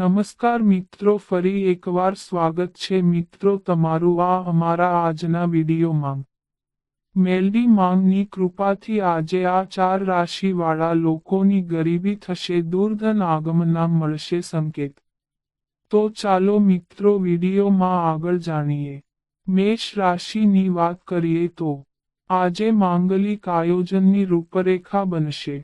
નમસ્કાર મિત્રો, ફરી એકવાર સ્વાગત છે મિત્રો તમારું આ અમારા આજના વિડીયોમાં. મેલડી માંગની કૃપાથી આજે આ ચાર રાશિવાળા લોકોની ગરીબી થશે, દુર્ધન આગમના મળશે સંકેત. તો ચાલો મિત્રો વિડીયોમાં આગળ જાણીએ. મેષ રાશિની વાત કરીએ તો, આજે માંગલિક આયોજનની રૂપરેખા બનશે.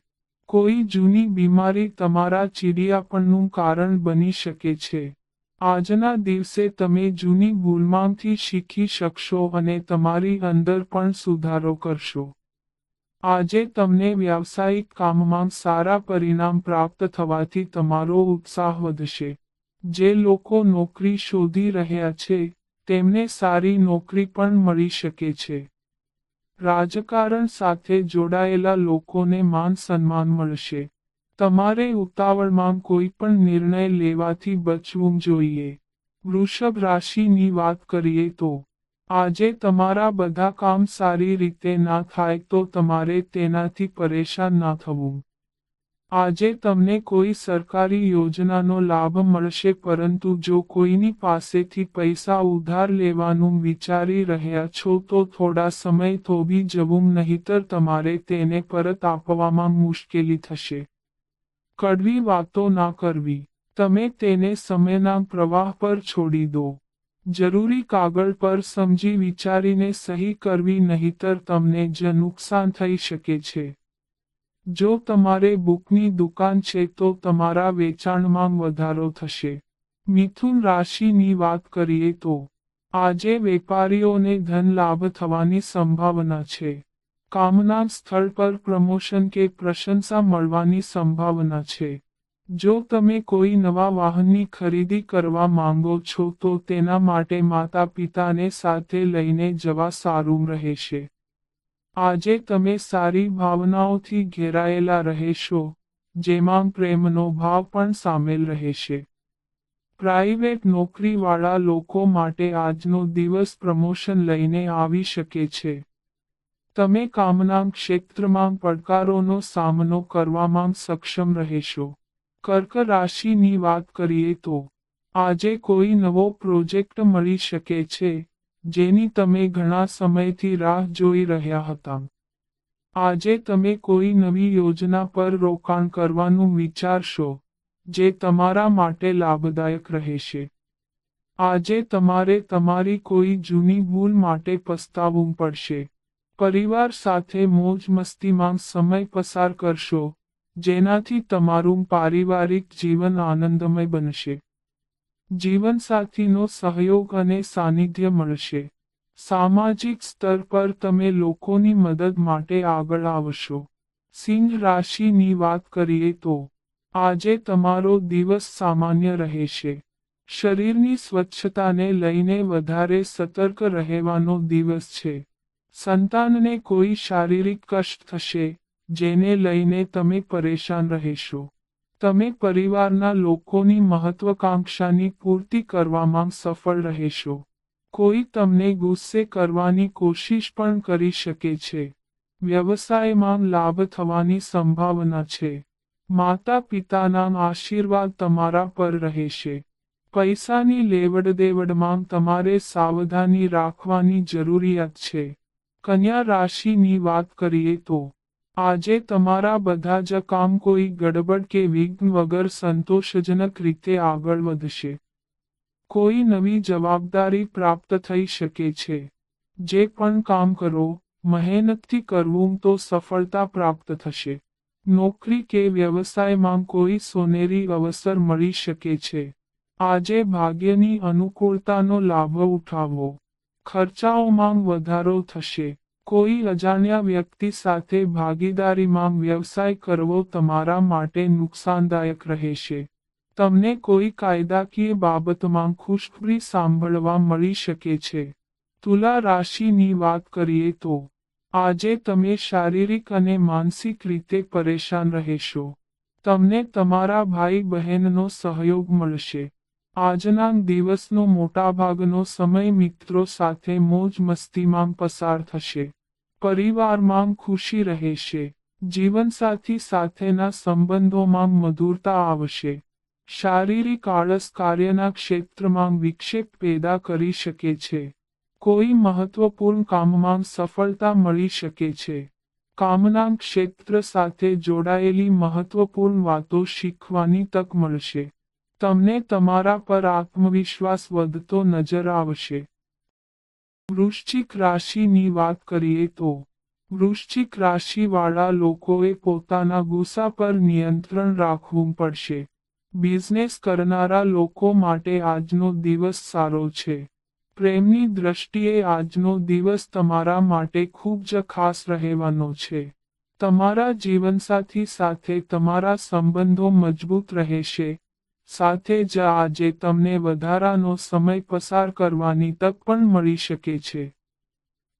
કોઈ જૂની બીમારી તમારા ચીડિયાપણનું કારણ બની શકે છે. આજના દિવસે તમે જૂની ભૂલમાંથી શીખી શકશો અને તમારી અંદર પણ સુધારો કરશો. આજે તમને વ્યાવસાયિક કામમાં સારા પરિણામ પ્રાપ્ત થવાથી તમારો ઉત્સાહ વધશે. જે લોકો નોકરી શોધી રહ્યા છે, તેમને સારી નોકરી પણ મળી શકે છે. રાજકારણ સાથે જોડાયેલા લોકોને માન સન્માન મળશે. તમારે ઉતાવળમાં કોઈ પણ નિર્ણય લેવાથી બચવું જોઈએ. વૃષભ રાશિની વાત કરીએ તો, આજે તમારા બધા કામ સારી રીતે ના થાય તો તમારે તેનાથી પરેશાન ના થવું. આજે તમને કોઈ સરકારી યોજનાનો લાભ મળશે, પરંતુ જો કોઈની પાસેથી પૈસા ઉધાર લેવાનું વિચારી રહ્યા છો, તો થોડા સમય થોભી જવું, નહીતર તમારે તેને પરત આપવામાં મુશ્કેલી થશે. કડવી વાતો ના કરવી. તમે તેને સમયના પ્રવાહ પર છોડી દો. જરૂરી કાગળ પર સમજી વિચારીને સહી કરવી, નહીતર તમને જ નુકસાન થઈ શકે છે. જો તમારે બુકની દુકાન છે તો તમારા વેચાણમાં વધારો થશે. મિથુન રાશિની વાત કરીએ તો, આજે વેપારીઓને ધન લાભ થવાની સંભાવના છે. કામના સ્થળ પર પ્રમોશન કે પ્રશંસા મળવાની સંભાવના છે. જો તમે કોઈ નવા વાહનની ખરીદી કરવા માંગો છો તો તેના માટે માતા પિતાને સાથે લઈને જવા સારું રહેશે. આજે તમે સારી ભાવનાઓથી ઘેરાયેલા રહેશો, જેમાં પ્રેમનો ભાવ પણ સામેલ રહેશે. પ્રાઇવેટ નોકરીવાળા લોકો માટે આજનો દિવસ પ્રમોશન લઈને આવી શકે છે. તમે કામના ક્ષેત્રમાં પડકારોનો સામનો કરવામાં સક્ષમ રહેશો. કર્ક રાશિની વાત કરીએ તો, આજે કોઈ નવો પ્રોજેક્ટ મળી શકે છે જેની તમે ઘણા સમયથી રાહ જોઈ રહ્યા હતા. આજે તમે કોઈ નવી યોજના પર રોકાણ કરવાનું વિચારશો, જે તમારા માટે લાભદાયક રહેશે. આજે તમારે તમારી કોઈ જૂની ભૂલ માટે પસ્તાવવું પડશે. પરિવાર સાથે મોજ મસ્તીમાં સમય પસાર કરશો, જેનાથી તમારું પારિવારિક જીવન આનંદમય બનશે. જીવનસાથીનો સહયોગ અને સાનિધ્ય મળશે. સામાજિક સ્તર પર તમે લોકોની મદદ માટે આગળ આવશો. સિંહ રાશિની વાત કરીએ તો, આજે તમારો દિવસ સામાન્ય રહેશે. શરીરની સ્વચ્છતાને લઈને વધારે સતર્ક રહેવાનો દિવસ છે. સંતાનને કોઈ શારીરિક કષ્ટ થશે, જેને લઈને તમે પરેશાન રહેશો. તમે પરિવારના લોકોની મહત્વકાંક્ષાની પૂર્તિ કરવામાં સફળ રહેશો. કોઈ તમને ગુસ્સે કરવાની કોશિશ પણ કરી શકે છે. વ્યવસાયમાં લાભ થવાની સંભાવના છે. માતા પિતાના આશીર્વાદ તમારા પર રહેશે. પૈસાની લેવડ દેવડમાં તમારે સાવધાની રાખવાની જરૂરિયાત છે. કન્યા રાશિની વાત કરીએ તો આજે તમારા બધા જ કામ કોઈ ગડબડ કે વિઘ્ન વગર સંતોષજનક રીતે આગળ વધશે. કોઈ નવી જવાબદારી પ્રાપ્ત થઈ શકે છે. જે પણ કામ કરો, મહેનતથી કરવું તો સફળતા પ્રાપ્ત થશે. નોકરી કે વ્યવસાયમાં કોઈ સોનેરી અવસર મળી શકે છે. આજે ભાગ્યની અનુકૂળતાનો લાભ ઉઠાવો. ખર્ચાઓમાં વધારો થશે. કોઈ અજાણ્યા વ્યક્તિ સાથે ભાગીદારીમાં વ્યવસાય કરવો તમારા માટે નુકસાનદાયક રહેશે. તમને કોઈ કાયદાકીય બાબતમાં ખુશખબરી સાંભળવા મળી શકે છે. તુલા રાશિની વાત કરીએ તો, આજે તમે શારીરિક અને માનસિક રીતે પરેશાન રહેશો. તમને તમારા ભાઈ બહેનનો સહયોગ મળશે. આજના દિવસનો મોટાભાગનો સમય મિત્રો સાથે મોજ મસ્તીમાં પસાર થશે. પરિવારમાં ખુશી રહેશે જીવનસાથી સાથેના સંબંધોમાં મધુરતા આવશે. શારીરિક આળસ કાર્યના ક્ષેત્રમાં વિક્ષેપ પેદા કરી શકે છે. કોઈ મહત્વપૂર્ણ કામમાં સફળતા મળી શકે છે. કામના ક્ષેત્ર સાથે જોડાયેલી મહત્વપૂર્ણ વાતો શીખવાની તક મળશે. તમને તમારા પર આત્મવિશ્વાસ વધતો નજર આવશે. વૃશ્ચિક રાશિની વાત કરીએ તો, વૃશ્ચિક રાશિવાળા લોકોએ પોતાના ગુસ્સા પર નિયંત્રણ રાખવું પડશે. બિઝનેસ કરનારા લોકો માટે આજનો દિવસ સારો છે. પ્રેમની દ્રષ્ટિએ આજનો દિવસ તમારા માટે ખૂબ જ ખાસ રહેવાનો છે. તમારા જીવનસાથી સાથે તમારા સંબંધો મજબૂત રહેશે. સાથે જ આજે તમને વધારાનો સમય પસાર કરવાની તક પણ મળી શકે છે.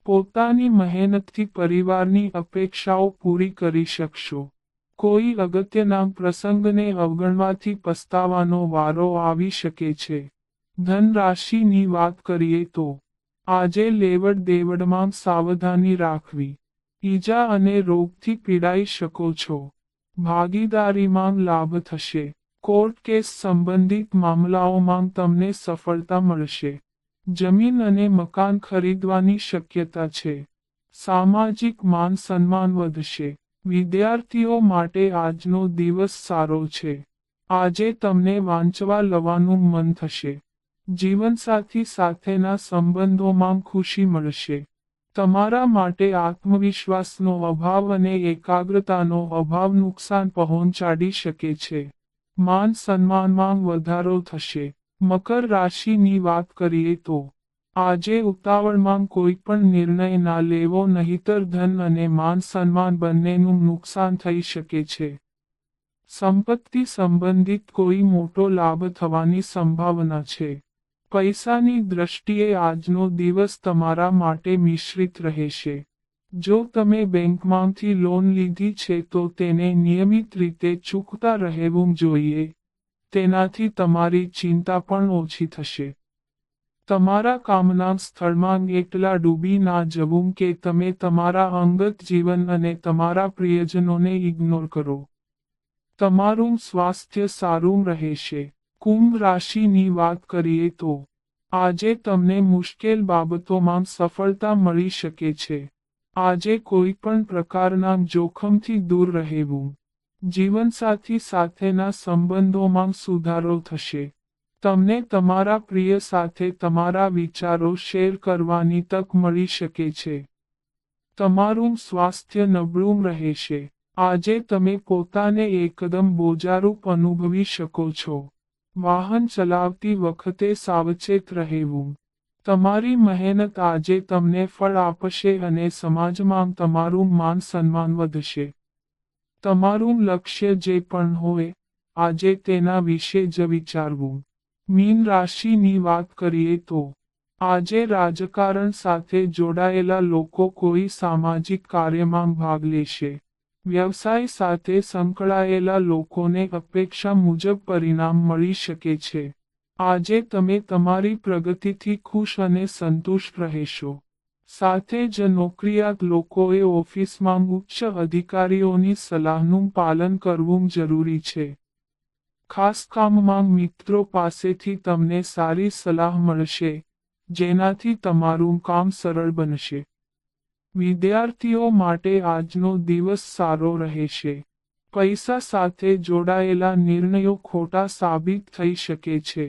પોતાની મહેનતથી પરિવારની અપેક્ષાઓ પૂરી કરી શકશો. કોઈ અગત્યના પ્રસંગને અવગણવાથી પસ્તાવાનો વારો આવી શકે છે. ધનરાશિની વાત કરીએ તો, આજે લેવડ દેવડમાં સાવધાની રાખવી. ઈજા અને રોગથી પીડાઈ શકો છો. ભાગીદારીમાં લાભ થશે. કોર્ટ કેસ સંબંધિત મામલાઓમાં તમને સફળતા મળશે. જમીન અને મકાન ખરીદવાની શક્યતા છે. સામાજિક માન સન્માન વધશે. વિદ્યાર્થીઓ માટે આજનો દિવસ સારો છે. આજે તમને વાંચવા લવાનું મન થશે. જીવનસાથી સાથેના સંબંધોમાં ખુશી મળશે. તમારા માટે આત્મવિશ્વાસનો અભાવ અને એકાગ્રતાનો અભાવ નુકસાન પહોંચાડી શકે છે. માન સન્માનમાં વધારો થશે. મકર રાશિની વાત કરીએ તો, આજે ઉતાવળમાં કોઈ પણ નિર્ણય ના લેવો નહીતર ધન અને માન સન્માન બંનેનું નુકસાન થઈ શકે છે. સંપત્તિ સંબંધિત કોઈ મોટો લાભ થવાની સંભાવના છે. પૈસાની દ્રષ્ટિએ આજનો દિવસ તમારા માટે મિશ્રિત રહેશે. જો તમે બેંકમાંથી લોન લીધી છે તો તેને નિયમિત રીતે ચૂકતા રહેવું જોઈએ. તેનાથી તમારી ચિંતા પણ ઓછી થશે. તમારા કામના સ્થળમાં એટલા ડૂબી ના જવું કે તમે તમારા અંગત જીવન અને તમારા પ્રિયજનોને ઇગ્નોર કરો. તમારું સ્વાસ્થ્ય સારું રહેશે. કુંભ રાશિની વાત કરીએ તો, આજે તમને મુશ્કેલ બાબતોમાં સફળતા મળી શકે છે. આજે કોઈ પણ પ્રકારના જોખમથી દૂર રહેવું. જીવનસાથી સાથેના સંબંધોમાં સુધારો થશે. તમને તમારા પ્રિય સાથે તમારા વિચારો શેર કરવાની તક મળી શકે છે. તમારું સ્વાસ્થ્ય નબળું રહેશે. આજે તમે પોતાને એકદમ બોજારૂપ અનુભવી શકો છો. વાહન ચલાવતી વખતે સાવચેત રહેવું. તમારી મહેનત આજે તમને ફળ આપશે અને સમાજમાં તમારું માન સન્માન વધશે. તમારું લક્ષ્ય જે પણ હોય, આજે તેના વિશે જ વિચારવું. મીન રાશિની વાત કરીએ તો, આજે રાજકારણ સાથે જોડાયેલા લોકો કોઈ સામાજિક કાર્યમાં ભાગ લેશે. વ્યવસાય સાથે સંકળાયેલા લોકોને અપેક્ષા મુજબ પરિણામ મળી શકે છે. આજે તમે તમારી પ્રગતિથી ખુશ અને સંતુષ્ટ રહેશો. સાથે જ નોકરિયાત લોકોએ ઓફિસમાં ઉચ્ચ અધિકારીઓની સલાહનું પાલન કરવું જરૂરી છે. ખાસ કામમાં મિત્રો પાસેથી તમને સારી સલાહ મળશે, જેનાથી તમારું કામ સરળ બનશે. વિદ્યાર્થીઓ માટે આજનો દિવસ સારો રહેશે. પૈસા સાથે જોડાયેલા નિર્ણયો ખોટા સાબિત થઈ શકે છે.